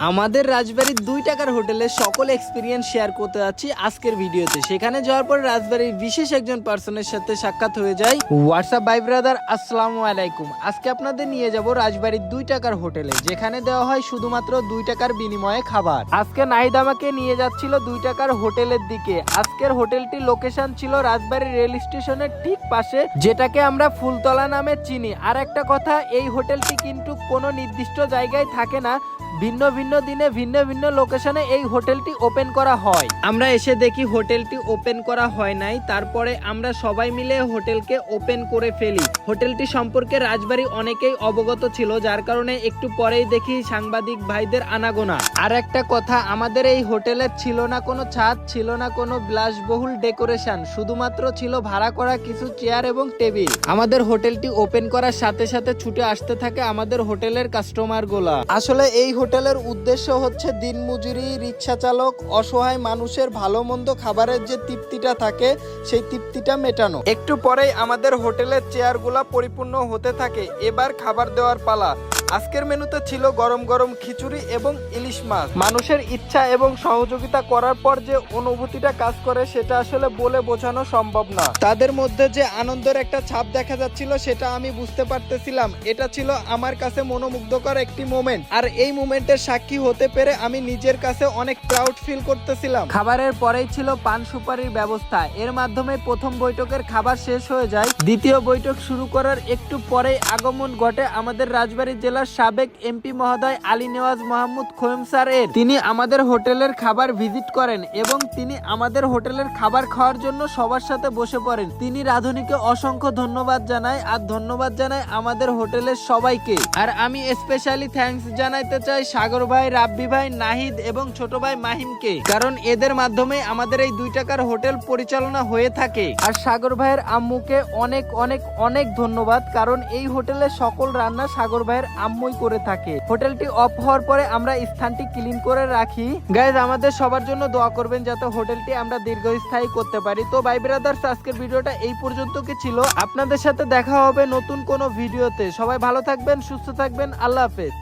আমাদের রাজবাড়ির দুই টাকার হোটেলে সকল এক্সপিরিয়েন্স শেয়ার করতে যাচ্ছি আজকের ভিডিওতে। সেখানে যাওয়ার পর রাজবাড়ির বিশেষ একজন পার্সনের সাথে সাক্ষাৎ হয়ে যায়। হোয়াটসঅ্যাপ বাই ব্রাদার আসসালামু আলাইকুম। আজকে আপনাদের নিয়ে যাব রাজবাড়ির দুই টাকার হোটেলে, যেখানে দেওয়া হয় শুধুমাত্র দুই টাকার বিনিময়ে খাবার। আজকে নাহিদ আমাকে নিয়ে যাচ্ছিল দুই টাকার হোটেলের দিকে। আজকের হোটেলটির লোকেশন ছিল রাজবাড়ি রেল স্টেশনের ঠিক পাশে, যেটাকে আমরা ফুলতলা নামে চিনি। আর একটা কথা, এই হোটেলটি কিন্তু কোনো নির্দিষ্ট জায়গায় থাকে না। ভিন্ন ভিন্ন দিনে ভিন্ন ভিন্ন লোকেশনে এই হোটেলটি ওপেন করা হয়। আমরা এসে দেখি হোটেলটি ওপেন করা হয় নাই তারপরে আমরা সবাই মিলে হোটেলকে ওপেন করে ফেলি। হোটেলটি সম্পর্কে রাজবাড়ি অনেকেই অবগত ছিল যার কারণে একটু পরেই দেখি সাংবাদিক ভাইদের আনাগোনা। আর একটা কথা আমাদের এই হোটেলের ছিল না কোনো ছাদ ছিল না কোনো বিলাসবহুল ডেকোরেশন শুধুমাত্র ছিল ভাড়া করা কিছু চেয়ার এবং টেবিল। আমাদের হোটেলটি ওপেন করার সাথে সাথে ছুটে আসতে থাকে আমাদের হোটেলের কাস্টমারগুলা আসলে এই হোটেলের উদ্দেশ্য হচ্ছে দিনমজুরি রিক্সা চালক অসহায় মানুষের ভালো মন্দ খাবারের যে তৃপ্তিটা থাকে, সেই তৃপ্তিটা মেটানো। একটু পরেই আমাদের হোটেলের চেয়ারগুলা পরিপূর্ণ হতে থাকে। এবার খাবার দেওয়ার পালা। আজকের মেনুতে ছিল গরম গরম খিচুড়ি এবং ইলিশ মাছ। মানুষের ইচ্ছা এবং সহযোগিতা করার পর যে অনুভূতিটা কাজ করে, সেটা আসলে বলে বোঝানো সম্ভব না। তাদের মধ্যে যে আনন্দের একটা ছাপ দেখা যাচ্ছিল, সেটা আমি বুঝতে পারতেছিলাম। এটা ছিল আমার কাছে মনোমুগ্ধকর একটি মোমেন্ট আর এই মোমেন্টের সাক্ষী হতে পেরে আমি নিজের কাছে অনেক প্রাউড ফিল করতেছিলাম। খাবারের পরেই ছিল পান সুপারির ব্যবস্থা। এর মাধ্যমে প্রথম বৈঠকের খাবার শেষ হয়ে যায়। দ্বিতীয় বৈঠক শুরু করার একটু পরেই আগমন ঘটে আমাদের রাজবাড়ী জেলার সাবেক এমপি মহোদয় আলী নেওয়াজ মাহমুদ খোয়েম স্যার এর তিনি আমাদের হোটেলের খাবার ভিজিট করেন এবং তিনি আমাদের হোটেলের খাবার খাওয়ার জন্য সবার সাথে বসে পড়েন। তিনি রাধুনীকে অসংখ্য ধন্যবাদ জানাই আর ধন্যবাদ জানাই আমাদের হোটেলের সবাইকে। আর আমি স্পেশালি থ্যাঙ্কস জানাইতে চাই সাগর ভাই, রাব্বি ভাই, নাহিদ এবং ছোট ভাই মাহিমকে। কারণ এদের মাধ্যমে আমাদের এই দুই টাকার হোটেল পরিচালনা হয়ে থাকে। আর সাগর ভাইয়ের আম্মুকে অনেক অনেক অনেক ধন্যবাদ, কারণ এই হোটেলের সকল রান্না সাগর ভাইয়ের আম্মুই করে থাকে। হোটেলটি অফ হওয়ার পরে আমরা স্থানটি ক্লিন করে রাখি। গাইজ আমাদের সবার জন্য দোয়া করবেন যাতে হোটেলটি আমরা দীর্ঘস্থায়ী করতে পারি। তো বাই ব্রাদার্স আজকের ভিডিওটা এই পর্যন্ত কি ছিল। আপনাদের সাথে দেখা হবে নতুন কোনো ভিডিওতে। সবাই ভালো থাকবেন, সুস্থ থাকবেন। আল্লাহ হাফেজ।